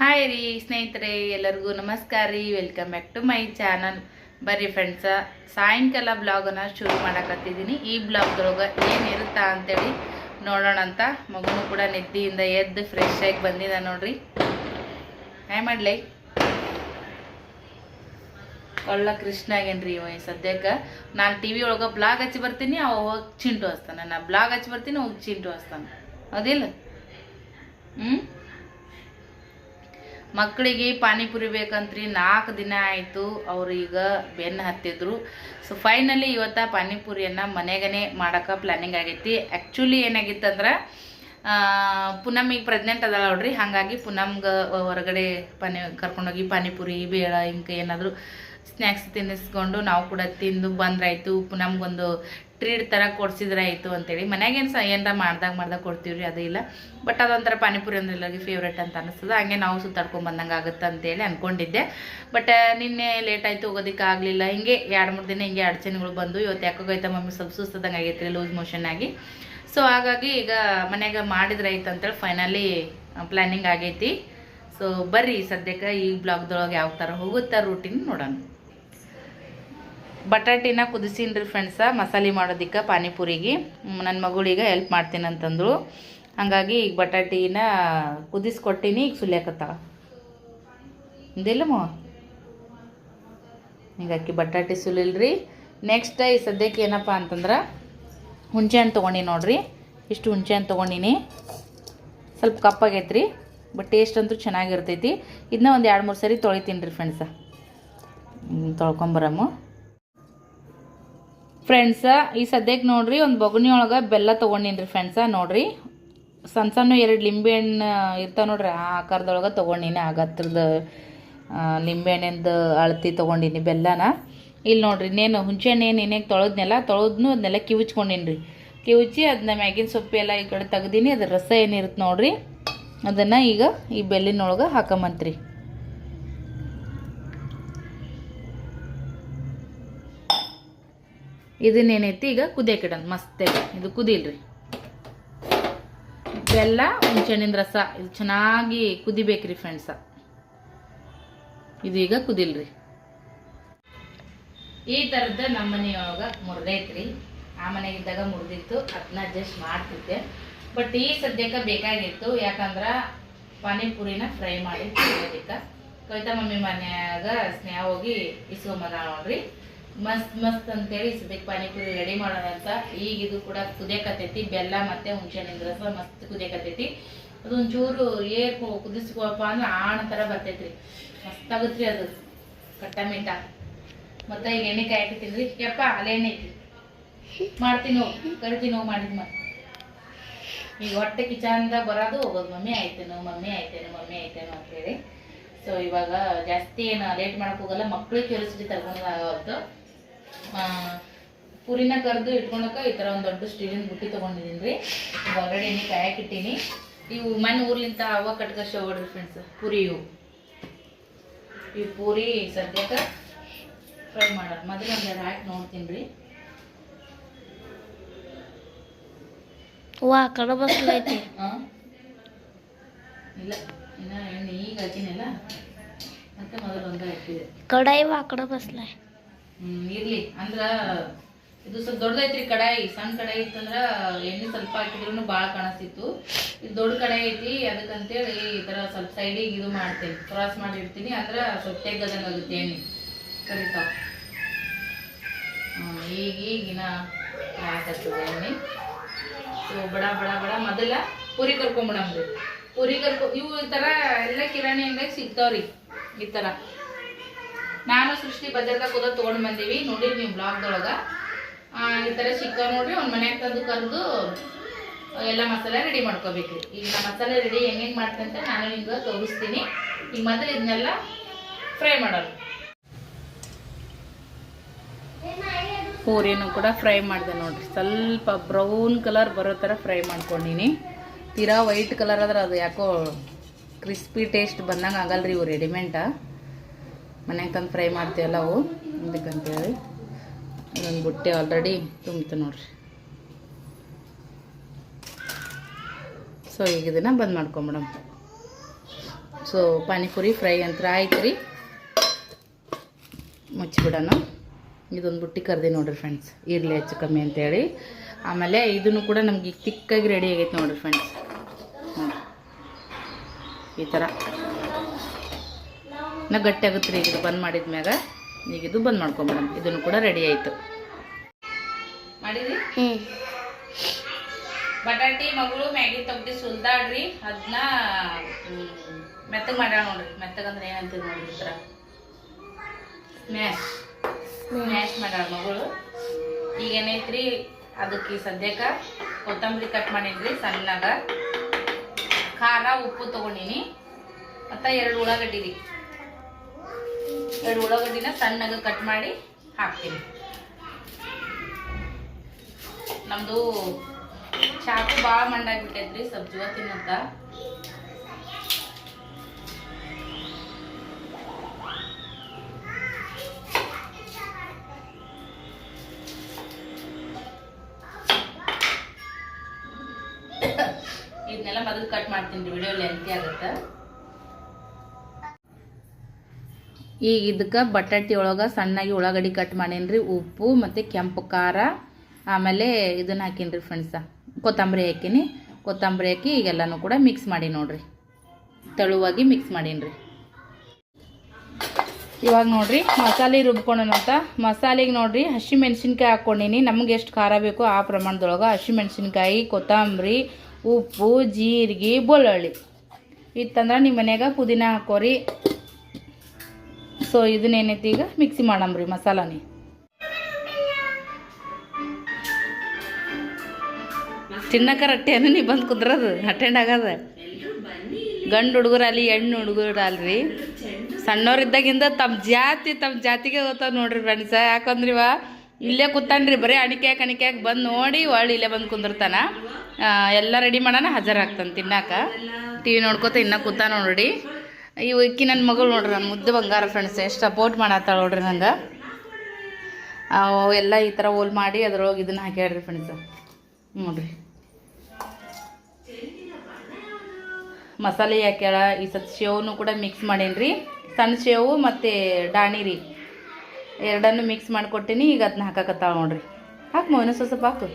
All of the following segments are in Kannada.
ಹಾಯ್ ರೀ ಸ್ನೇಹಿತರೆ, ಎಲ್ಲರಿಗೂ ನಮಸ್ಕಾರ ರೀ. Welcome back to my channel ಬರ್ರಿ ಫ್ರೆಂಡ್ಸ ಸಾಯಂಕಾಲ ಬ್ಲಾಗನ್ನು ಶುರು ಮಾಡಕತ್ತಿದ್ದೀನಿ. ಈ ಬ್ಲಾಗ್ದೊಳಗೆ ಏನಿರುತ್ತಾ ಅಂತೇಳಿ ನೋಡೋಣ ಅಂತ. ಮಗನೂ ಕೂಡ ನಿದ್ದೆಯಿಂದ ಎದ್ದು ಫ್ರೆಶ್ ಆಗಿ ಬಂದಿದ್ದ ನೋಡ್ರಿ. ಹ್ಯಾ ಮಾಡಲಿ? ಒಳ್ಳೆ ಕೃಷ್ಣ ಆಗೇನ್ರಿ ಇವ ಸದ್ಯಕ್ಕೆ. ನಾನು ಟಿ ವಿ ಒಳಗೆ ಬ್ಲಾಗ್ ಹಚ್ಚಿ ಬರ್ತೀನಿ, ಅವ ಹೋಗಿ ಚಿಂಟು ಹಚ್ತಾನೆ. ನಾ ಬ್ಲಾಗ್ ಹಚ್ಚಿ ಬರ್ತೀನಿ, ಹೋಗಿ ಚಿಂಟು ಹಚ್ತಾನೆ. ಅದಿಲ್ಲ ಹ್ಞೂ ಮಕ್ಕಳಿಗೆ ಪಾನಿಪುರಿ ಬೇಕಂತ್ರಿ ನಾಲ್ಕು ದಿನ ಆಯಿತು ಅವ್ರು ಈಗ ಬೆನ್ನು ಹತ್ತಿದ್ರು. ಸೊ ಫೈನಲಿ ಇವತ್ತು ಪಾನಿಪುರಿಯನ್ನು ಮನೆಗೇ ಮಾಡೋಕೆ ಪ್ಲ್ಯಾನಿಂಗ್ ಆಗೈತಿ. ಆ್ಯಕ್ಚುಲಿ ಏನಾಗಿತ್ತಂದ್ರೆ ಪುನಮ್ ಈಗ ಪ್ರೆಗ್ನೆಂಟ್ ಅದಲ್ಲ ನೋಡ್ರಿ. ಹಾಗಾಗಿ ಪುನಮ್ಗೆ ಹೊರಗಡೆ ಪಾನಿ, ಕರ್ಕೊಂಡೋಗಿ ಪಾನಿಪುರಿ, ಬೇಳ ಹಿಂಗೆ ಏನಾದರೂ ಸ್ನ್ಯಾಕ್ಸ್ ತಿನ್ನಿಸ್ಕೊಂಡು ನಾವು ಕೂಡ ತಿಂದು ಬಂದ್ರಾಯ್ತು. ನಮಗೊಂದು ಟ್ರೀಟ್ ಥರ ಕೊಡ್ಸಿದ್ರಾಯಿತು ಅಂತೇಳಿ. ಮನ್ಯಾಗೇನು ಸ ಏನಾರ ಮಾಡ್ದಾಗ ಮಾಡ್ದಾಗ ಕೊಡ್ತೀವಿ ರೀ ಅದು ಇಲ್ಲ. ಬಟ್ ಅದೊಂಥರ ಪಾನಿಪುರಿ ಅಂದ್ರೆ ಎಲ್ಲರಿಗೆ ಫೇವ್ರೇಟ್ ಅಂತ ಅನಿಸ್ತದೆ. ಹಂಗೆ ನಾವು ಸುತ್ತಾಡ್ಕೊಂಡು ಬಂದಂಗೆ ಆಗುತ್ತೆ ಅಂತೇಳಿ ಅಂದ್ಕೊಂಡಿದ್ದೆ ಬಟ್ ನಿನ್ನೆ ಲೇಟ್ ಆಯಿತು, ಹೋಗೋದಕ್ಕೆ ಆಗಲಿಲ್ಲ. ಹಿಂಗೆ ಎರಡು ಮೂರು ದಿನ ಹಿಂಗೆ ಅಡಚಣೆಗಳು ಬಂದು ಇವತ್ತು ಯಾಕೋಗೈತೆ ಮಮ್ಮಿ ಸ್ವಲ್ಪ ಸುಸ್ತದಂಗೆ ಆಗೈತೆ ರೀ, ಲೂಸ್ ಮೋಷನ್ ಆಗಿ. ಸೊ ಹಾಗಾಗಿ ಈಗ ಮನೆಯಾಗ ಮಾಡಿದ್ರಾಯ್ತು ಅಂತೇಳಿ ಫೈನಲಿ ಪ್ಲ್ಯಾನಿಂಗ್ ಆಗೈತಿ. ಸೊ ಬರ್ರಿ, ಸದ್ಯಕ್ಕೆ ಈ ಬ್ಲಾಗ್ದೊಳಗೆ ಯಾವ ಥರ ಹೋಗುತ್ತಾ ರೂಟೀನ್ ನೋಡೋಣ. ಬಟಾಟಿನ ಕುದಿಸಿನ್ರಿ ಫ್ರೆಂಡ್ಸ ಮಸಾಲೆ ಮಾಡೋದಿಕ್ಕೆ ಪಾನಿಪುರಿಗೆ. ನನ್ನ ಮಗಳಿಗೆ ಹೆಲ್ಪ್ ಮಾಡ್ತೀನಿ ಅಂತಂದ್ರು ಹಾಗಾಗಿ ಈಗ ಬಟಾಟಿನ ಕುದಿಸ್ಕೊಟ್ಟಿನಿ, ಈಗ ಸುಲಿಯಾಕತ್ತಾಳ. ಇಂದಿಲ್ಲಮ್ಮ ಈಗ ಅಕ್ಕಿ ಬಟಾಟಿ ಸುಲಿಲ್ರಿ. ನೆಕ್ಸ್ಟ್ ಈ ಸದ್ಯಕ್ಕೆ ಏನಪ್ಪ ಅಂತಂದ್ರೆ, ಹುಣಸೆ ಹಣ್ಣು ತೊಗೊಂಡಿ ನೋಡ್ರಿ. ಇಷ್ಟು ಹುಣಸೆ ಹಣ್ಣು ತೊಗೊಂಡಿನಿ. ಸ್ವಲ್ಪ ಕಪ್ಪಾಗೈತ್ರಿ ಬಟ್ ಟೇಸ್ಟ್ ಅಂತೂ ಚೆನ್ನಾಗಿರ್ತೈತಿ. ಇದನ್ನ ಒಂದು ಎರಡು ಮೂರು ಸರಿ ತೊಳಿತೀನಿ ರೀ ಫ್ರೆಂಡ್ಸ ತೊಳ್ಕೊಂಬರಮ್ಮ ಫ್ರೆಂಡ್ಸ ಈ ಸದ್ಯಕ್ಕೆ ನೋಡ್ರಿ, ಒಂದು ಬೊಗಣಿ ಒಳಗೆ ಬೆಲ್ಲ ತೊಗೊಂಡಿನ್ರಿ ಫ್ರೆಂಡ್ಸ ನೋಡ್ರಿ. ಸಣ್ಣ ಸಣ್ಣ ಎರಡು ಲಿಂಬೆಹಣ್ಣು ಇರ್ತಾವೆ ನೋಡ್ರಿ, ಆ ಆಕಾರದೊಳಗೆ ತೊಗೊಂಡಿನಿ ಆಗತ್ರದ ಲಿಂಬೆಹಣ್ಣಿಂದು ಅಳತಿ ತೊಗೊಂಡಿನಿ ಬೆಲ್ಲನ. ಇಲ್ಲಿ ನೋಡ್ರಿ, ಇನ್ನೇನು ಹುಂಚೆಹಣ್ಣು ಏನು ಏನೇನು ತೊಳೆದ್ನೆಲ್ಲ, ತೊಳೆದ್ನು ಅದನ್ನೆಲ್ಲ ಕಿವುಚ್ಕೊಂಡಿನಿ ರೀ ಕಿವುಚಿ ಅದನ್ನ ಮ್ಯಾಗಿನ ಸೊಪ್ಪು ಎಲ್ಲ ಈ ಕಡೆ ತೆಗ್ದೀನಿ ಅದ್ರ ರಸ ಏನಿರುತ್ತೆ ನೋಡ್ರಿ, ಅದನ್ನು ಈಗ ಈ ಬೆಲ್ಲಿನೊಳಗೆ ಹಾಕೊಂಬಂತ್ರಿ ಇದನ್ನೇನೈತಿ? ಈಗ ಕುದಿಯಕಿಡೋಣ ಮಸ್ತ್ ಇದು. ಕುದಿಲ್ರಿ. ಬೆಲ್ಲ ಹುಂಚೆಹಣ್ಣಿನ ರಸ. ಇದು ಚೆನ್ನಾಗಿ ಕುದಿಬೇಕ್ರಿ ಫ್ರೆಂಡ್ಸ ಇದು ಈಗ ಕುದಿಲ್ರಿ. ಈ ಥರದ್ದು ನಮ್ಮ ಯಾವಾಗ ಮುರಿದೈತ್ರಿ. ಆ ಮನೆಗಿದ್ದಾಗ ಮುರಿದಿತ್ತು. ಅದನ್ನ ಅಡ್ಜಸ್ಟ್ ಮಾಡ್ತಿದ್ದೆ. ಬಟ್ ಈ ಸದ್ಯಕ್ಕೆ ಬೇಕಾಗಿತ್ತು. ಯಾಕಂದ್ರೆ ಪಾನಿಪುರಿನ ಫ್ರೈ ಮಾಡಿ ತಿನ್ನೋದಕ್ಕೆ. ಕವಿತಾ ಮಮ್ಮಿ ಮನೆಯಾಗ ಸ್ನೇಹ ಹೋಗಿ ಇಸ್ಕೊಂಬಂದ ನೋಡ್ರಿ. ಮಸ್ತ್ ಮಸ್ತ್ ಅಂತೇಳಿ ಸದ್ಯಕ್ಕೆ ಪಾನಿಪುರಿ ರೆಡಿ ಮಾಡೋಣ ಅಂತ. ಈಗ ಇದು ಕೂಡ ಕುದಿಯಕತ್ತೈತಿ, ಬೆಲ್ಲ ಮತ್ತೆ ಹುಣ್ಸೆಣ್ಣಿನ ರಸ ಮಸ್ತ್ ಕುದಿಯಕತ್ತೈತಿ. ಅದೊಂಚೂರು ಏರ್ ಕುದಿಸ್ಕೊಳಪ್ಪ ಅಂದ್ರೆ ಆಣ ಥರ ಬರ್ತೈತ್ರಿ. ಮಸ್ತ್ ಆಗುತ್ರಿ ಅದು. ಕಟ್ಟ ಮೀಟ. ಮತ್ತೆ ಈಗ ಎಣ್ಣೆ ಕಾಯಿ ಹಾಕಿತೀನಿ ಯಪ್ಪ, ಅಲೆ ಎಣ್ಣೆ ಐತಿ ಮಾಡ್ತೀನಿ ಹೋಗಿ ಕರಿತೀನಿ ನೋವು ಮಾಡಿದ್ ಮತ್ತೆ ಈಗ ಹೊಟ್ಟೆ ಕಿಚನ್ದ ಬರೋದು ಹೋಗೋದು. ಮಮ್ಮಿ ಆಯ್ತೇನು ಮಮ್ಮಿ ಆಯ್ತೇನು ಮಮ್ಮಿ ಆಯ್ತೇನು ಅಂತೇಳಿ. ಸೊ ಇವಾಗ ಜಾಸ್ತಿ ಏನು ಲೇಟ್ ಮಾಡೋಕ್ಕೋಗಲ್ಲ ಮಕ್ಳಿಗೆ ಕ್ಯೂರಿಯಾಸಿಟಿ ತಗೊಂಡಾಗವತ್ತು ಪುರಿನ ಕರೆದು ಇಟ್ಕೊಳಕ ಈ ಥರ ಒಂದು ದೊಡ್ಡ ಸ್ಟೀಲಿನ ಬುಟ್ಟಿ ತೊಗೊಂಡಿದ್ದೀನಿ ರೀ. ಆಲ್ರೆಡಿ ಎಣ್ಣೆ ಕಾಯಕ್ಕಿಟ್ಟೀನಿ. ಇವು ಮನೆ ಊರ್ಲಿಂತ ಅವ ಕಟ್ಕಶ ಹೊಡ್ರಿ ಫ್ರೆಂಡ್ಸ್ ಪುರಿ ಇವು. ಈ ಪೂರಿ ಸದ್ಯಕ್ಕೆ ಫ್ರೈ ಮಾಡೋಣ ಮೊದಲು ಒಂದು ಹಾಕಿ ನೋಡ್ತೀನಿ ರೀ. ವಾ ಕಡಬಸ್ಲ ಐತಿ. ಇಲ್ಲ ಇನ್ನ ಎಣ್ಣೆ ಈಗ ಹಾಕಿನಲ್ಲ. ಮತ್ತೆ ಮೊದಲು ಒಂದು ಹಾಕಿದೆ. ಕಡಾಯಿ ವಾ ಕಡ ಬಸ್ಲೈ ಹ್ಮ್ ಇರ್ಲಿ. ಅಂದ್ರ ಇದು ಸ್ವಲ್ಪ ದೊಡ್ಡದೈತ್ರಿ ಕಡಾಯಿ, ಸಣ್ಣ ಕಡಾಯಿ ಇತ್ತಂದ್ರ ಎಣ್ಣೆ ಸ್ವಲ್ಪ ಹಾಕಿದ್ರು ಭಾಳ ಕಾಣಿಸ್ತಿತ್ತು. ಇದು ದೊಡ್ಡ ಕಡಾಯಿ ಐತಿ, ಅದಕ್ಕಂತೇಳಿ ಈ ಥರ ಸ್ವಲ್ಪ ಸೈಡಿಗೆ ಇದು ಮಾಡ್ತೀನಿ, ಕ್ರಾಸ್ ಮಾಡಿ ಇಡ್ತೀನಿ ಅಂದ್ರೆ ಸ್ವಲ್ಪ ತೆಗ್ಗದಂಗೆ ಆಗುತ್ತೆ ಎಣ್ಣೆ. ಕರಿತಾವ ಈಗ ಈಗಿನ ಎಣ್ಣೆ. ಸೊ, ಬಡ ಬಡ ಬಡ. ಮೊದಲ ಪುರಿ ಕರ್ಕೊಂಬಿಡಮ್ರಿ ಪುರಿ ಕರ್ಕೊ ಇವು ಈ ಥರ ಎಲ್ಲ ಕಿರಾಣಿ ಅಂಗಡಿಯಾಗ ಸಿಗ್ತಾವ್ರಿ, ಈ ಥರ ನಾನು ಸೃಷ್ಟಿ ಬಜಾರ್ದಾಗ ಹೋದಾಗ ತೊಗೊಂಡು ಬಂದೀವಿ. ನೋಡಿರಿ ನೀವು ಬ್ಲಾಗ್ದೊಳಗೆ. ಈ ಥರ ಸಿಗ್ತಾವೆ ನೋಡ್ರಿ. ಒಂದು ಮನೆಗ್ ತಂದು ಕರೆದು ಎಲ್ಲ ಮಸಾಲೆ ರೆಡಿ ಮಾಡ್ಕೋಬೇಕು. ಈಗ ನಾ ಮಸಾಲೆ ರೆಡಿ ಹೆಂಗೆ ಮಾಡ್ತೀನಿ ಅಂತ ನಾನು ನಿಮ್ಗೆ ತೋರಿಸ್ತೀನಿ. ಈಗ ಮೊದಲು ಇದನ್ನೆಲ್ಲ ಫ್ರೈ ಮಾಡೋದು. ಪೂರಿನೂ ಕೂಡ ಫ್ರೈ ಮಾಡಿದೆ ನೋಡ್ರಿ. ಸ್ವಲ್ಪ ಬ್ರೌನ್ ಕಲರ್ ಬರೋ ಥರ ಫ್ರೈ ಮಾಡ್ಕೊಂಡಿನಿ. ತೀರಾ ವೈಟ್ ಕಲರ್ ಆದ್ರೆ ಅದು ಯಾಕೋ ಕ್ರಿಸ್ಪಿ ಟೇಸ್ಟ್ ಬಂದಂಗೆ ಆಗಲ್ರಿ ಇವು ರೆಡಿಮೇಡ ಮನ್ಯಾಗ ತಂದು ಫ್ರೈ ಮಾಡ್ತೀವಲ್ಲ ಅವು? ಅದಕ್ಕಂತೇಳಿ. ಅದೊಂದು ಬುಟ್ಟಿ ಆಲ್ರೆಡಿ ತುಂಬಿತು ನೋಡ್ರಿ. ಸೊ ಈಗ ಇದನ್ನು ಬಂದ್ ಮಾಡ್ಕೊಂಬಿಡಮ್ ಸೊ ಪಾನಿಪುರಿ ಫ್ರೈ ಅಂತ ಆಯ್ತು ರೀ. ಮುಚ್ಚಿಬಿಡೋಣ ಇದೊಂದು ಬುಟ್ಟಿ ಕರ್ದಿ ನೋಡ್ರಿ ಫ್ರೆಂಡ್ಸ್ ಇರಲಿ ಹೆಚ್ಚು ಕಮ್ಮಿ ಅಂತೇಳಿ. ಆಮೇಲೆ ಇದನ್ನು ಕೂಡ ನಮ್ಗೆ ಈಗ ತಿಕ್ಕಾಗಿ ರೆಡಿ ಆಗೈತೆ ನೋಡ್ರಿ ಫ್ರೆಂಡ್ಸ್ ಈ ಥರ ನಾ ಗಟ್ಟಿ ಆಗುತ್ತೆ ರೀ ಇದು ಬಂದ್ ಮಾಡಿದ ಮ್ಯಾಗ. ಈಗ ಇದು ಬಂದ್ ಮಾಡ್ಕೊಂಬಿಡೋಣ ಇದನ್ನು ಕೂಡ ರೆಡಿ ಆಯಿತು. ಮಾಡಿದ್ರಿ? ಬಟಾಟಿ ಮಗಳು ಮ್ಯಾಗಿ ತೊಗ್ದಿ ಸುಲ್ದಾಡ್ರಿ. ಅದನ್ನ ಮೆತ್ತಗೆ ಮಾಡ್ಯಾಳ ನೋಡ್ರಿ. ಮೆತ್ತಗಂದ್ರೆ ಏನಂತೀವಿ ನೋಡ್ರಿ ಹತ್ರ ಮ್ಯಾಶ್ ಮ್ಯಾಶ್ ಮಾಡ್ಯಾಳ ಮಗಳು ಈಗ ಏನೈತ್ರಿ? ಅದಕ್ಕೆ ಸದ್ಯಕ್ಕೆ ಕೊತ್ತಂಬರಿ ಕಟ್ ಮಾಡಿದ್ರಿ ಸಣ್ಣಾಗ. ಖಾರ ಉಪ್ಪು ತಗೊಂಡಿನಿ. ಮತ್ತು ಎರಡು ಉಳ್ಳಾಗಡ್ಡಿ ರೀ. ಎರಡು ಉಳ್ಳಾಗಡ್ಡಿನ ಸಣ್ಣಗೆ ಕಟ್ ಮಾಡಿ ಹಾಕ್ತೀನಿ. ನಮ್ಮದು ಚಾಕು ಭಾಳ ಮಂಡಾಗ್ಬಿಟ್ಟೈತ್ರಿ ಸಬ್ಜುವ ತಿನ್ನತ್ತ. ಇದನ್ನೆಲ್ಲ ಮೊದಲು ಕಟ್ ಮಾಡ್ತೀನಿ ರೀ ವಿಡಿಯೋ ಲೆಂತಿ ಆಗುತ್ತೆ. ಈಗ ಇದಕ್ಕೆ ಬಟಾಟಿ ಒಳಗೆ ಸಣ್ಣಾಗಿ ಉಳ್ಳಾಗಡ್ಡಿ ಕಟ್ ಮಾಡೀನಿ ಉಪ್ಪು ಮತ್ತು ಕೆಂಪು ಖಾರ, ಆಮೇಲೆ ಇದನ್ನು ಹಾಕೀನಿ ಫ್ರೆಂಡ್ಸ ಕೊತ್ತಂಬರಿ ಹಾಕೀನಿ. ಕೊತ್ತಂಬರಿ ಹಾಕಿ ಈಗೆಲ್ಲನೂ ಕೂಡ ಮಿಕ್ಸ್ ಮಾಡಿ ನೋಡ್ರಿ. ತೆಳುವಾಗಿ ಮಿಕ್ಸ್ ಮಾಡೀನಿ ಇವಾಗ ನೋಡ್ರಿ ಮಸಾಲೆ ರುಬ್ಕೊಂಡಂತ ಮಸಾಲೆಗೆ ನೋಡ್ರಿ ಹಸಿ ಮೆಣಸಿನ್ಕಾಯಿ ಹಾಕ್ಕೊಂಡಿನಿ ನಮ್ಗೆ ಎಷ್ಟು ಖಾರ ಬೇಕು ಆ ಪ್ರಮಾಣದೊಳಗೆ ಹಸಿ ಮೆಣಸಿನ್ಕಾಯಿ, ಕೊತ್ತಂಬರಿ, ಉಪ್ಪು, ಜೀರಿಗೆ, ಬೆಳ್ಳುಳ್ಳಿ. ಇತ್ತಂದ್ರೆ ನಿಮ್ಮ ಮನೆಯಾಗ ಪುದೀನ ಹಾಕೋರಿ. ಸೊ ಇದನ್ನೇನೈತಿ ಈಗ? ಮಿಕ್ಸಿ ಮಾಡಮ್ರಿ ಮಸಾಲಾನಿ. ತಿನ್ನಕ ರೊಟ್ಟಿಯನ್ನು ನೀ ಬಂದು ಕುದ್ರದು ಅಟೆಂಡ್ ಆಗದ? ಗಂಡು ಹುಡುಗರಲ್ಲಿ, ಹೆಣ್ಣು ಹುಡುಗರಲ್ರಿ. ಸಣ್ಣವ್ರಿದ್ದಾಗಿಂದ ತಮ್ಮ ಜಾತಿ ತಮ್ಮ ಜಾತಿಗೆ ಹೋಗ್ತಾವ ನೋಡ್ರಿ ಫ್ರೆಂಡ್ಸ ಯಾಕಂದ್ರೆ ಇವ ಇಲ್ಲೇ ಕೂತಾನ್ರಿ, ಬರೀ ಅಣಿಕೆ ಅಣಿಕ್ಯಾಕ ಬಂದು ನೋಡಿ ಒಳ್ಳೆ ಇಲ್ಲೇ ಬಂದು ಕುಂದಿರ್ತಾನ. ಎಲ್ಲ ರೆಡಿ ಮಾಡೋಣ, ಹಾಜರಾಗ್ತಾನೆ ತಿನ್ನಾಕ. ಟಿ ವಿ ನೋಡ್ಕೊತ ಇನ್ನ ಕೂತಾನ ನೋಡ್ರಿ. ಇವು ಇಕ್ಕಿ ನನ್ನ ಮಗಳು ನೋಡ್ರಿ ನನ್ನ ಮುದ್ದು ಬಂಗಾರ ಫ್ರೆಂಡ್ಸ್ ಎಷ್ಟು ಸಪೋರ್ಟ್ ಮಾಡತ್ತಾಳ ನೋಡ್ರಿ ನಂಗೆ. ಎಲ್ಲ ಈ ಥರ ಹೋಲ್ ಮಾಡಿ ಅದ್ರೊಳಗೆ ಇದನ್ನ ಹಾಕ್ಯಾಡ್ರಿ ಫ್ರೆಂಡ್ಸ್ ನೋಡ್ರಿ. ಮಸಾಲೆ ಹಾಕ್ಯಾಳ, ಈ ಸತ್ ಶೇವನು ಕೂಡ ಮಿಕ್ಸ್ ಮಾಡೀನಿ ಸಣ್ಣ ಶೇವು ಮತ್ತು ಡಾಣಿರಿ ಎರಡನ್ನು ಮಿಕ್ಸ್ ಮಾಡಿಕೊಟ್ಟಿನಿ, ಈಗ ಅದನ್ನ ಹಾಕಕತ್ತಾಳ ನೋಡ್ರಿ. ಹಾಕಿ ಮೋನ ಸ್ವಲ್ಪ ಹಾಕು.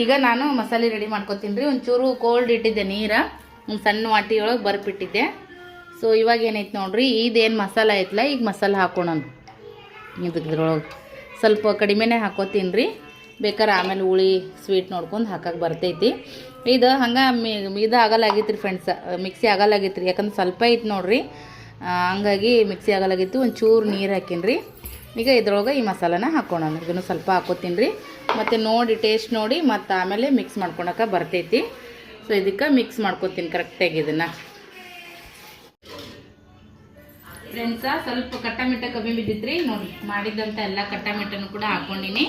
ಈಗ ನಾನು ಮಸಾಲೆ ರೆಡಿ ಮಾಡ್ಕೊತೀನಿ ರೀ. ಒಂಚೂರು ಕೋಲ್ಡ್ ಇಟ್ಟಿದ್ದೆ ನೀರ. ಒಂದು ಸಣ್ಣ ವಾಟಿ ಒಳಗೆ ಸೊ ಇವಾಗ ಏನೈತೆ ನೋಡ್ರಿ, ಇದೇನು ಮಸಾಲೆ ಐತಲ್ಲ ಈಗ ಮಸಾಲೆ ಹಾಕೋಣ ಇದ್ರೊಳಗೆ ಸ್ವಲ್ಪ ಕಡಿಮೆನೇ ಹಾಕೋತೀನಿ ರೀ ಬೇಕಾದ್ರೆ ಆಮೇಲೆ ಹುಳಿ ಸ್ವೀಟ್ ನೋಡ್ಕೊಂಡು ಹಾಕಕ್ಕೆ ಬರ್ತೈತಿ. ಇದು ಹಂಗೆ ಮಿ, ಇದು ಆಗಲ್ಲಾಗಿತ್ತು ರೀ ಫ್ರೆಂಡ್ಸ್ ಮಿಕ್ಸಿ ಆಗಲ್ಲಾಗಿತ್ತು ರೀ ಯಾಕಂದ್ರೆ ಸ್ವಲ್ಪ ಐತೆ ನೋಡ್ರಿ. ಹಂಗಾಗಿ ಮಿಕ್ಸಿ ಆಗಲಾಗಿತ್ತು ಒಂದು ಚೂರು ನೀರು ಹಾಕೀನಿ ರೀ ಈಗ ಇದ್ರೊಳಗೆ ಈ ಮಸಾಲಾನ ಹಾಕೋಣ ಇದನ್ನು ಸ್ವಲ್ಪ ಹಾಕೋತೀನಿ ರೀ ಮತ್ತು ನೋಡಿ ಟೇಸ್ಟ್ ನೋಡಿ, ಮತ್ತು ಆಮೇಲೆ ಮಿಕ್ಸ್ ಮಾಡ್ಕೊಳಕ್ಕೆ ಬರ್ತೈತಿ. ಸೊ ಇದಕ್ಕೆ ಮಿಕ್ಸ್ ಮಾಡ್ಕೊತೀನಿ ಕರೆಕ್ಟಾಗಿ ಇದನ್ನು. ಫ್ರೆಂಡ್ಸ ಸ್ವಲ್ಪ ಕಟ್ಟಾಮಿಟ್ಟ ಕಮ್ಮಿ ಬಿದ್ದಿತ್ರಿ. ನೋಡಿ ಮಾಡಿದಂಥ ಎಲ್ಲ ಕಟ್ಟಾಮಿಟ್ಟನು ಕೂಡ ಹಾಕೊಂಡಿನಿ.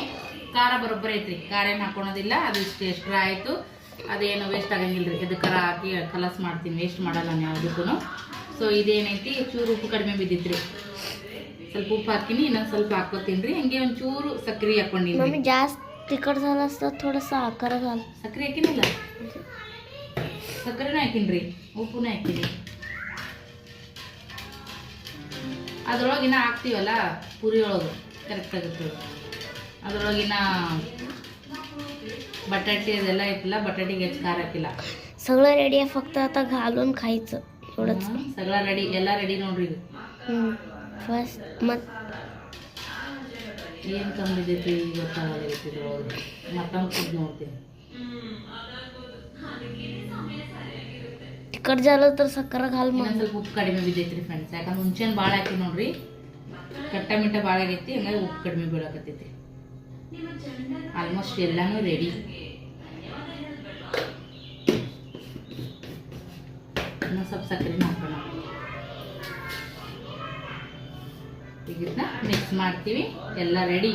ಖಾರ ಬರೋಬ್ಬರ ಐತ್ರಿ. ಖಾರ ಏನು ಹಾಕೊಳೋದಿಲ್ಲ. ಅದು ಇಷ್ಟು ಎಷ್ಟರ ಆಯಿತು. ಅದೇನು ವೇಸ್ಟ್ ಆಗಂಗಿಲ್ಲ ರೀ ಹಾಕಿ ಕಲಸ್ ಮಾಡ್ತೀನಿ. ವೇಸ್ಟ್ ಮಾಡಲ್ಲ ನಾನು ಯಾವುದಕ್ಕೂ ಸೊ ಇದೇನೈತಿ? ಚೂರು ಉಪ್ಪು ಕಡಿಮೆ ಬಿದ್ದಿತ್ರಿ. ಸ್ವಲ್ಪ ಉಪ್ಪು ಹಾಕಿನಿ ಇನ್ನೊಂದು ಸ್ವಲ್ಪ ಹಾಕೋತೀನಿ ರೀ ಹಂಗೆ ಒಂದು ಚೂರು ಸಕ್ಕರೆ ಹಾಕೊಂಡಿನಿ ಜಾಸ್ತಿ ಸಲ ಸಕ್ಕರೆ ಹಾಕಿನಲ್ಲ? ಸಕ್ಕರೆನೂ ಹಾಕಿನಿ ರೀ ಉಪ್ಪುನೂ ಹಾಕಿನಿ ಅದ್ರೊಳಗಿನ ಹಾಕ್ತೀವಲ್ಲ ಪುರಿ ಒಳಗೆ ಕರೆಕ್ಟ್ ಆಗುತ್ತೆ ಅದ್ರೊಳಗಿನ ಬಟಾಟೆ ಅದೆಲ್ಲ ಐತಲ್ಲ ಬಟಾಟಿಗೆ ಹೆಚ್ಚು ಖಾರ ಹಾಕಿಲ್ಲ सगळं रेडी आहे फक्त आता घालून खायचं एवढंच ಹ್ಮ್, ಸಗಳ ರೆಡಿ ಎಲ್ಲ ರೆಡಿ ನೋಡ್ರಿ ಇದು फर्स्ट मग ಏನು ಕಮ್ಮಿ ಬಿದ್ದೈತಿ ಗೊತ್ತಾಗೈತಿ ಇದ್ರೊಳಗೆ ಮತ್ತೊಂದು ಕುದ್ದು ನೋಡ್ತೀನಿ ಚಿಕ್ಕಟ್ ಜಾಲ ತರ ಸಕ್ಕರೆ ಹಾಲು ಮಾಡಿ ಸ್ವಲ್ಪ ಉಪ್ಪು ಕಡಿಮೆ ಬಿದ್ದೈತ್ರಿ ಫ್ರೆಂಡ್ಸ್ ಯಾಕಂದ್ರೆ ಮುಂಚೆನ ಭಾಳ ಹಾಕಿ ನೋಡ್ರಿ. ಕಟ್ಟ ಮಿಟ್ಟ ಭಾಳ ಆಗೈತಿ, ಹಂಗಾಗಿ ಉಪ್ಪು ಕಡಿಮೆ ಬೀಳಕತ್ತೈತಿ ಆಲ್ಮೋಸ್ಟ್ ಎಲ್ಲಾನು ರೆಡಿ ಇನ್ನೊಂದು ಸ್ವಲ್ಪ ಸಕ್ಕರೆ ಹಾಕೋಣ. ಇದನ್ನ ಮಿಕ್ಸ್ ಮಾಡ್ತೀವಿ. ಎಲ್ಲ ರೆಡಿ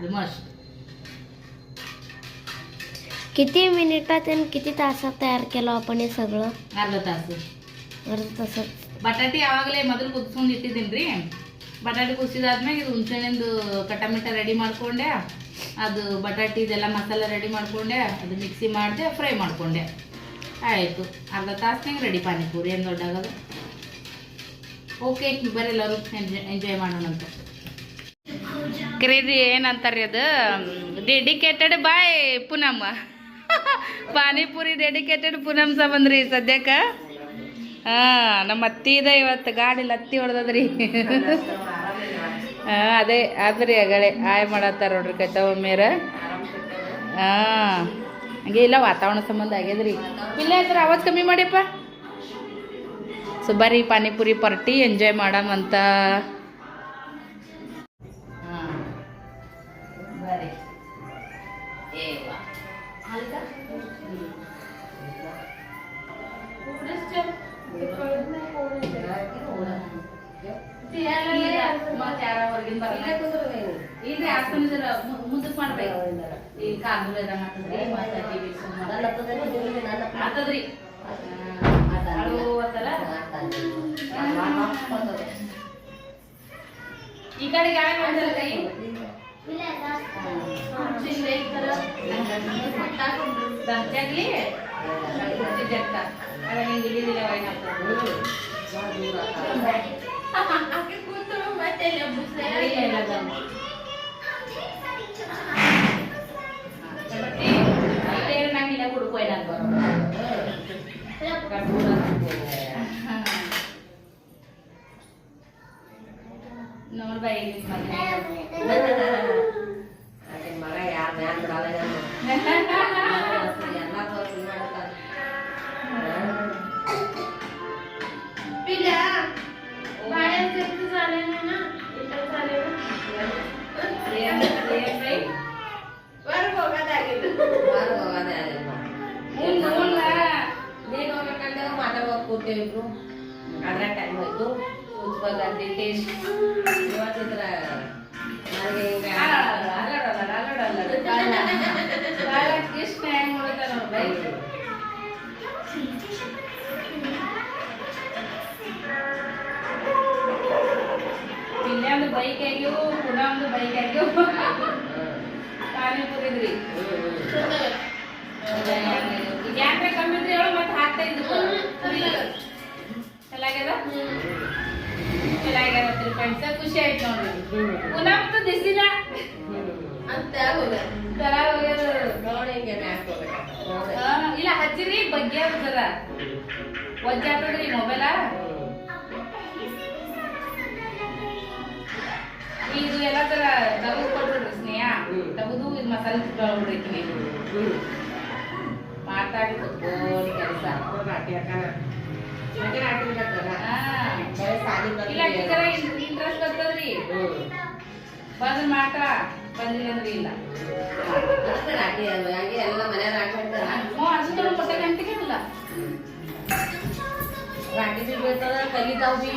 ಆಲ್ಮೋಸ್ಟ್ किती मिनिटात आणि किती तासात तयार केलं आपण हे सगळं ಅರ್ಧ ತಾಸು अर्धा तासात ಬಟಾಟಿ ಯಾವಾಗಲೇ ಮೊದಲು ಕುದಿಸ್ಕೊಂಡು ಇಟ್ಟಿದ್ದೀನಿ ರೀ ಬಟಾಟಿ ಕುದಿಸಿದಾದ್ಮೇಲೆ ಇದು ಹುಣ್ಸೆಹಣ್ಣಿಂದು ಕಟ್ಟಮಿಟ್ಟ ರೆಡಿ ಮಾಡ್ಕೊಂಡೆ ಅದು ಬಟಾಟಿ ಇದೆಲ್ಲ ಮಸಾಲೆ ರೆಡಿ ಮಾಡ್ಕೊಂಡೆ ಅದು ಮಿಕ್ಸಿ ಮಾಡಿದೆ ಫ್ರೈ ಮಾಡ್ಕೊಂಡೆ ಆಯಿತು ಅರ್ಧ ತಾಸ್ನಾಗ ರೆಡಿ ಪಾನಿಪುರಿ ಏನು ದೊಡ್ಡಾಗದು ಓಕೆ ಬರ್ರಿ ಎಲ್ಲರೂ ಎಂಜಾಯ್ ಎಂಜಾಯ್ ಮಾಡೋಣಂತ ಕರೀರಿ ಏನಂತಾರ್ರಿ ಅದು ಡೆಡಿಕೇಟೆಡ್ ಬಾಯ್ ಪೂನಮ್ಮ ಪಾನಿಪುರಿ ಡೆಡಿಕೇಟೆಡ್ ಪೂನಮ್ ಸಹ ಬಂದ್ರಿ ಸದ್ಯಕ್ಕೆ? ಹಾಂ, ನಮ್ಮ ಅತ್ತಿ ಇದೆ ಇವತ್ತು, ಗಾಡಿ ಲತ್ತಿ ಹೊಡೆದದ್ರಿ. ಹಾಂ, ಅದೇ, ಆದ್ರಿ ಅಗಳೆ ಆಯ್ ಮಾಡತ್ತಾರ ನೋಡ್ರಿ ಕೈತವಮ್ಮೇರ ಹಾಂ, ಹಂಗೆ ಇಲ್ಲ, ವಾತಾವರಣ ಸಂಬಂಧ ಆಗ್ಯದ್ರಿ. ಇಲ್ಲ ಅಂದ್ರೆ ಅವತ್ತು ಕಮ್ಮಿ ಮಾಡಿಪ್ಪ ಸೊ ಬರಿ ಪಾನಿಪುರಿ ಪಾರ್ಟಿ ಎಂಜಾಯ್ ಮಾಡಮಂತ ಹಾಂ ಇಲ್ರಿ ಹಾಸ್ಕೊಂಡು ಜರ ಮುಂದಕ್ಕೆ ಮಾಡ್ಬೇಕು ಈ ಕಾಲು ಇದಂಗ ಈ ಮತ್ತೆ ಟಿವಿ ಆತದ್ರಿ ಅಳು ಅಂತಲ್ಲ ಈ ಕಡೆ ಗಾಳಿ ಬಂದಲ್ಲ ಕೈ ದಂಚಾಗ್ಲಿ ಜಗ್ತ ಅದ ಹಿಂಗೆ ಇಳಿದಿಲ್ಲ ವೈನ್ ನಂಗಿಲ್ಲ ಕುಡ್ಕೋಯ್ ನಾನು ನೋಡ್ ಇಬ್ರು ಅದ್ರ ಟೈಮ್ ಹೋಯ್ತು ಇವತ್ತಿದ್ರ ನನಗೆ ಹಿಂಗ ಕೃಷ್ಣ ಹೆಂಗ್ ನೋಡ್ತಾರ ನೋಡ್ ಬೈ ಇಲ್ಲೇ ಒಂದು ಬೈಕ್ ಆಗ್ಯವು ಪುನಃ ಒಂದು ಬೈಕ್ ಆಗ್ಯವು ಪಾನಿಪುರಿದ್ರಿ ಈಗ ಯಾಕೆ ಕಮ್ಮಿ ಇದ್ರಿ ಹೇಳು ಮತ್ತೆ ಹಾಕ್ತಾ ಇದ್ದು ಫ್ರೆಂಡ್ಸ ಖುಷಿ ಆಯ್ತು ನೋಡಿ. ಪುನಃ ದಿಸಿಲ್ಲ ಅಂತ ತರ ನೋಡಿ ಇಲ್ಲ ಹಚ್ಚಿರಿ ಬಗ್ಗೆ ಅದ ವಜ್ಜೆ ಆಗ್ತದ್ರಿ ಮೊಬೈಲ ಇದು ಎಲ್ಲ ತರ ತಗದು ಕೊಟ್ಬಿಡ್ರಿ ಸ್ನೇಹ. ತಗದು ಇದು ಮಸಾಲೆ ಮಾತಾಡಿ ಕುತ್ಕೋರಿ ಕೆಲಸ. ಇಲ್ಲ ಟೀಚರ ಇಂಟ್ರೆಸ್ಟ್ ಬರ್ತದ್ರಿ. ಹ್ಮ್ ಬಂದ್ರೆ ಮಾತ್ರ ಬಂದಿಲ್ಲ ಅಂದ್ರೆ ಇಲ್ಲ. ಎಲ್ಲ ಮನೆ ರಾಟಿ ಹಾಕ್ತಾರ ಹ್ಞೂ ಅದು ಮೊಟ್ಟೆ ಗಂಟೆಗೆ ಇಲ್ಲ ರಾಟಿ ಬಿ ಬೀಳ್ತದ ಕಲಿತಾವ್ ಬಿ.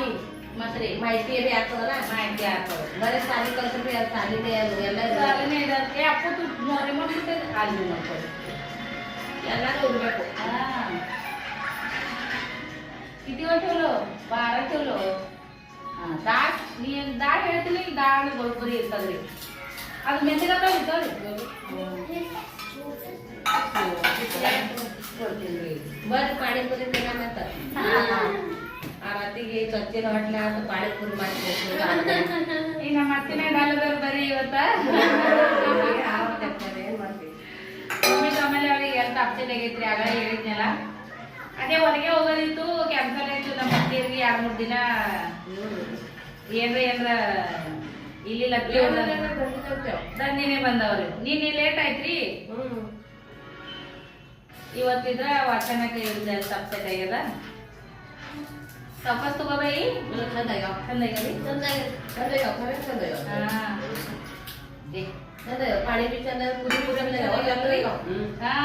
ಮತ್ರಿ ಮಾಹಿತಿ ಆಗ್ತದಲ್ಲ ಮಾಹಿತಿ ಆಗ್ತದೆ ಬರೀ ಸಾಲಿ ಕಲ್ತ್ರಿ ಅದು ಸಾಲಿನೇ ಅದು ಎಲ್ಲ. ಸಾಲನೇ ಇದೆ ಅಪ್ಪ ತು ರಿಮೋಟ್ ಬಿಟ್ಟದೆ ಅಲ್ಲಿ ನೋಡ್ಕೊಳ್ಳಿ. ಎಲ್ಲರೂ ಇರ್ಬೇಕು किती वेळ ठेवलं बारा ठेवलं हां डाळ मी डाळ ಹೇಳ್ತೀನಿ डाळ ಬರೋಬ್ಬರಿ ಇರ್ತದ್ರಿ ಅದು ಮೆಂತ್ಯಗತ ಇರ್ತಾವ್ರಿ ಕೊಡ್ತೀನಿ ಬರ್ರಿ ಪಾಣಿಪುರಿ ತಿನ್ನ ಮತ್ತ ಆ ರಾತಿಗೆ ಚೊಚ್ಚಿನ ಹೊಟ್ಲ ಅಂತ ಪಾಣಿಪುರಿ ಮಾಡ್ಬೇಕು ಈಗ ನಮ್ಮ ಅತ್ತಿನೇ ಡಾಲದವ್ರು ಬರೀ ಇವತ್ತ ಏನ್ ಮಾಡ್ತೀವಿ ಮಮ್ಮಿ ಆಮೇಲೆ ಅವ್ರಿಗೆ ಎಲ್ಲ ಅಪ್ಸೆಟ್ ಆಗೈತ್ರಿ ಆಗ ಹೇಳಿದ್ನಲ್ಲ ಅದೇ ಹೊರಗೆ ಹೋಗೋದಿತ್ತು ಕ್ಯಾನ್ಸಲ್ ಆಯ್ತು ನಮ್ಮ ಅತ್ತೆಯವ್ರಿಗೆ ಎರಡು ಮೂರು ದಿನ. ಏನ್ರ ಏನ್ರ ಇಲ್ಲಿ ಲಕ್ಕಿ ದಂದಿನೇ ಬಂದವ್ರಿ. ನೀನೆ ಲೇಟ್ ಆಯ್ತ್ರಿ. ಇವತ್ತಿದ್ರ ವಾಚನ ಕೈಯಿಂದ ಅಪ್ಸೆಟ್ ಆಗ್ಯದ. ತಪಸ್ ತಗೋಬೈ ಚಂದಾಗ್ಯಾವ ಚಂದಯ್ಯ ಚಂದಾಗ್ಯಾವ ಚಂದಾಗ್ಯಾವ ಚಂದಾಗ್ಯಾವ ಬಿ ಚಂದ ಆಗ್ಯಾವ. ಹ್ಮ್. ಹಾ.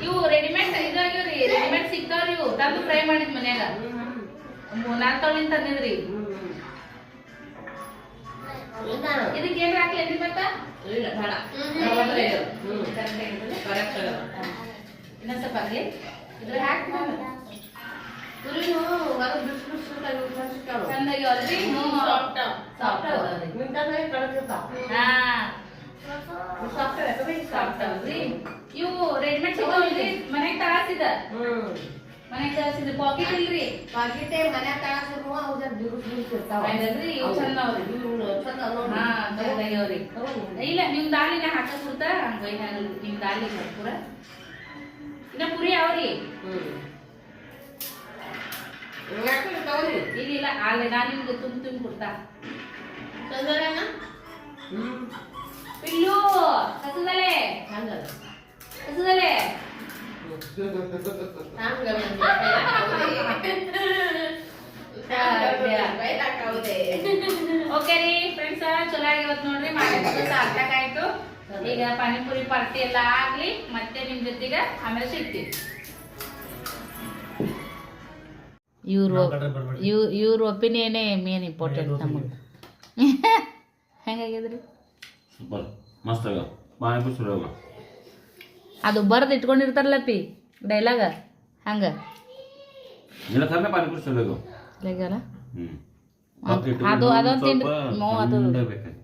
ಇವು ರೆಡಿಮೇಡ್ ಇದಾಗ್ಯವ್ರಿ ರೆಡಿಮೇಡ್ ಸಿಗ್ತಾವ್ರಿ ಇವು. ತಂದು ಫ್ರೈ ಮಾಡಿದ್ ಮನ್ಯಾಗ. ನಾಲ್ಕು ತೊಳಿನ್ ತಂದಿದ್ರಿ. ಹ್ಮ್ ಏನ್ ಇದಕ್ಕೆ ಏನ್ರ ಹಾಕ್ಲೇನ್ರಿ ಮತ್ತ ಸಾಫ್ಟ್ ಸಾಫ್ಟ್. ಇನ್ನೊಂದ್ ಸ್ವಲ್ಪ ಆಗ್ಲಿ ಇದ್ರ ಹಾಕಿ ಪುರಿನು ಸಾಫ್ಟ್ ಸಾಫ್ಟ್ ಹಾ. ಕಮ್ಮಿ ಸಾಫ್ಟ್ ಅದಾವ. ಇವು ರೆಡಿಮೇಡ್ ಸಿಗ್ತಾವಲ್ರಿ ಮನೆಗ್ ತರಾಸಿದ ಮನೆಗ್ ತರಾಸಿದ ಪಾಕೆಟ್ ಇಲ್ರಿ ಪಾಕೆಟೇ ಮನೆ ತಳಸಿರುವ ಅವ್ರ ಬಿರುಸ್ ಇರ್ತಾವ ಹೌದಲ್ರಿ? ಇವು ಚಂದ ಅವ್ರಿ. ಚಂದ. ಹಾ ಹೌದು. ಇಲ್ಲ ನಿಮ್ ದಾಲಿನ ಹಾಕ ಕುಡ್ತ ಹಂಗ ನಿಮ್ ದಾಲಿ ಪೂರ ಇನ್ನ ಪುರಿ ಅವ್ರಿ? ಇಲ್ಲ ಇಲ್ಲ ಅಲ್ಲಿ ನಾನು ನಿಮ್ಗೆ ತುಂಬ ತುಂಬ ಕೊಡ್ತಾ ಚಂದನೇನ? ಹ್ಮ್ ಪಿಲ್ಲು ಕಸದಲೆ ಹಂಗದ. ಓಕೆ ರೀ ಫ್ರೆಂಡ್ಸ್ ಚಲೋ ಆಗಿವತ್ ನೋಡ್ರಿ ಸಾರ್ಥಕಾಯ್ತು ಈಗ ಪಾನಿಪುರಿ ಪಾರ್ಟಿ ಎಲ್ಲ ಆಗ್ಲಿ ಮತ್ತೆ ನಿಮ್ ಜೊತೆಗೆ ಆಮೇಲೆ ಸಿಗ್ತೀವಿ ಇವ್ರು ಇವ್ ಇವ್ರ ಒಪಿನಿಯನೇ ಮೇನ್ ಇಂಪಾರ್ಟೆಂಟ್ ನಮಗೆ. ಹೆಂಗಾಗಿದ್ರಿ ಸೂಪರ್. ಮಸ್ತ್ ಆಗ ಪಾನಿಪುರಿ ಚಲೋ ಆಗ ಅದು ಬರ್ದು ಇಟ್ಕೊಂಡಿರ್ತಾರಲ್ಲ ಪಿ ಡೈಲಾಗ ಹಂಗೆ. ಹ್ಮ್. ಅದು- ಅದು- ಅದೊಂದ್ ತಿಂದ್- ಅದು- ಬೇಕಾಗಿ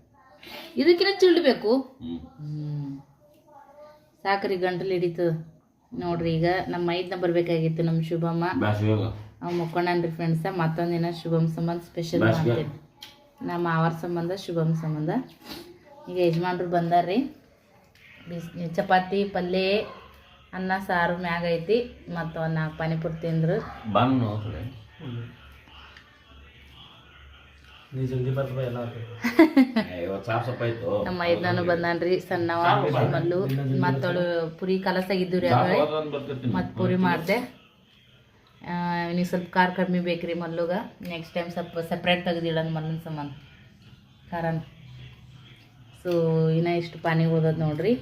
ಇದಕ್ಕಿಂತ ಚಿಲ್ಡ್ಬೇಕು. ಸಾಕ್ರಿ ಗಂಟಲು ಹಿಡಿತು. ನೋಡ್ರಿ ಈಗ ನಮ್ಮ ಐದನ ಬರ್ಬೇಕಾಗಿತ್ತು ನಮ್ಮ ಶುಭಮ್ಮ. ಅವ್ ಮುಕ್ಕೊಂಡ್ರಿ ಫ್ರೆಂಡ್ಸ ಮತ್ತೊಂದಿನ ಶುಭಮ್ ಸಂಬಂಧ ಸ್ಪೆಷಲ್. ಮಾಡ್ತೀನಿ. ನಮ್ಮ ಆವರ್ ಸಂಬಂಧ ಶುಭಮ್ ಸಂಬಂಧ. ಈಗ ಯಜಮಾನ್ರು ಬಂದಾರ್ರಿ. ಬಿಸ್ ಚಪಾತಿ ಪಲ್ಯ ಅನ್ನ ಸಾರು ಮ್ಯಾಗ ಐತಿ ಮತ್ತು ಅನ್ನ ನಾಲ್ಕು ಪಾನಿಪುರಿ ತಿಂದರು. ನಮ್ಮ ಐದ್ನಾನು ಬಂದಾನ್ರಿ ಸಣ್ಣವ ಮಲ್ಲು ಮತ್ತೊಳು ಪುರಿ ಕಲಸಾಗಿದ್ದು ರೀ ಅವಳೆ. ಮತ್ತು ಪೂರಿ ಮಾಡಿದೆ. ನೀವು ಸ್ವಲ್ಪ ಖಾರ ಕಡಿಮೆ ಬೇಕ್ರಿ ಮಲ್ಲುಗ. ನೆಕ್ಸ್ಟ್ ಟೈಮ್ ಸ್ವಲ್ಪ ಸಪ್ರೇಟ್ ತೆಗೆದಿಡೋಣ ಮಲ್ಲನ ಸಂಬಂಧ ಖಾರನ. ಸೊ ಇನ್ನು ಇಷ್ಟು ಪಾನಿ ಉಳ್ದದ ನೋಡ್ರಿ.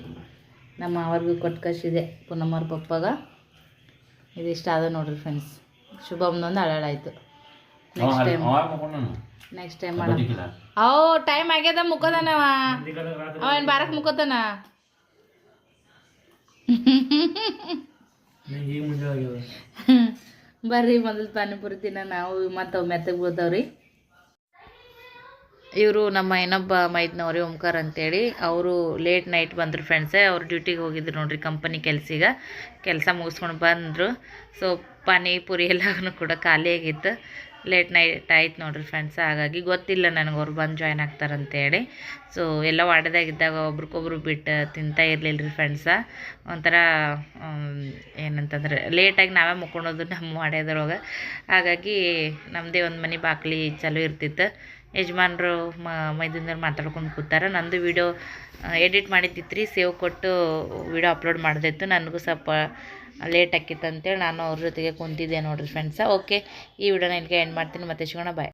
ನಮ್ಮ ಅವ್ರಿಗೂ ಕೊಟ್ಟು ಕಳಿಸಿದೆ ಪುನಮ್ಮವ್ರ ಪಪ್ಪಾಗ. ಇದಿಷ್ಟ ಅದ ನೋಡ್ರಿ ಫ್ರೆಂಡ್ಸ್ ಶುಭಮ್ದೊಂದು ಅಳಾಳಾಯ್ತು ಅವ ನೆಕ್ಸ್ಟ್ ಟೈಮ್. ನೆಕ್ಸ್ಟ್ ಟೈಮ್ ಮಾಡೋಣ. ಓ ಟೈಮ್ ಆಗ್ಯದ ಮುಕ್ಕೋದನವ ಅವ. ಏನು ಬಾರಕ್ ಮುಕ್ಕೋತಾನ. ಬರ್ರಿ ಮೊದಲು ಪಾನಿಪುರಿ ತಿನ್ನ ನಾವು ಮತ್ತೆ ಅವು ಮೆತ್ತಗೆ ಬೀಳ್ತಾವ್ರಿ. ಇವರು ನಮ್ಮ ಇನ್ನೊಬ್ಬ ಮೈದ್ನವ್ರಿ ಓಂಕಾರ ಅಂತೇಳಿ, ಅವರು ಲೇಟ್ ನೈಟ್ ಬಂದರು ಫ್ರೆಂಡ್ಸೇ ಅವ್ರು ಡ್ಯೂಟಿಗೆ ಹೋಗಿದ್ರು ನೋಡ್ರಿ ಕಂಪನಿ ಕೆಲಸಿಗೆ, ಕೆಲಸ ಮುಗಿಸ್ಕೊಂಡು ಬಂದರು. ಸೊ ಪಾನಿಪುರಿ ಎಲ್ಲನೂ ಕೂಡ ಖಾಲಿಯಾಗಿತ್ತು. ಲೇಟ್ ನೈಟ್ ಆಯ್ತು ನೋಡಿರಿ ಫ್ರೆಂಡ್ಸ್ ಹಾಗಾಗಿ ಗೊತ್ತಿಲ್ಲ ನನಗೆ ಅವ್ರು ಬಂದು ಜಾಯ್ನ್ ಆಗ್ತಾರಂತೇಳಿ ಸೊ ಎಲ್ಲ ಒಡೆದಾಗಿದ್ದಾಗ ಒಬ್ರಿಗೊಬ್ರು ಬಿಟ್ಟು ತಿಂತಾ ಇರಲಿಲ್ಲ ರೀ ಫ್ರೆಂಡ್ಸ ಒಂಥರ ಏನಂತಂದ್ರೆ ಲೇಟಾಗಿ ನಾವೇ ಮುಕ್ಕೊಳೋದು ನಮ್ಮ ವಾಡ್ಯದೊಳಗೆ ಹಾಗಾಗಿ ನಮ್ಮದೇ ಒಂದು ಮನೆ ಬಾಕ್ಲಿ ಚಲೋ ಇರ್ತಿತ್ತು. ಯಜಮಾನ್ರು ಮ ಮೈದಿಂದವ್ರು ಮಾತಾಡ್ಕೊಂಡು ಕೂತಾರೆ. ನಂದು ವಿಡಿಯೋ ಎಡಿಟ್ ಮಾಡಿದ್ದಿತ್ತು ರೀ ಸೇವ್ ಕೊಟ್ಟು ವಿಡಿಯೋ ಅಪ್ಲೋಡ್ ಮಾಡಿದಿತ್ತು. ನನಗೂ ಸ್ವಲ್ಪ ಲೇಟ್ ಆಕಿತ್ತು ಅಂತೇಳಿ ನಾನು ಅವ್ರ ಜೊತೆಗೆ ಕುಂತಿದ್ದೆ ನೋಡಿರಿ ಫ್ರೆಂಡ್ಸ ಓಕೆ ಈ ವಿಡಿಯೋನ ಇಲ್ಲಿಗೆ ಎಂಡ್ ಮಾಡ್ತೀನಿ. ಮತ್ತೆ ಸಿಗೋಣ ಬಾಯ್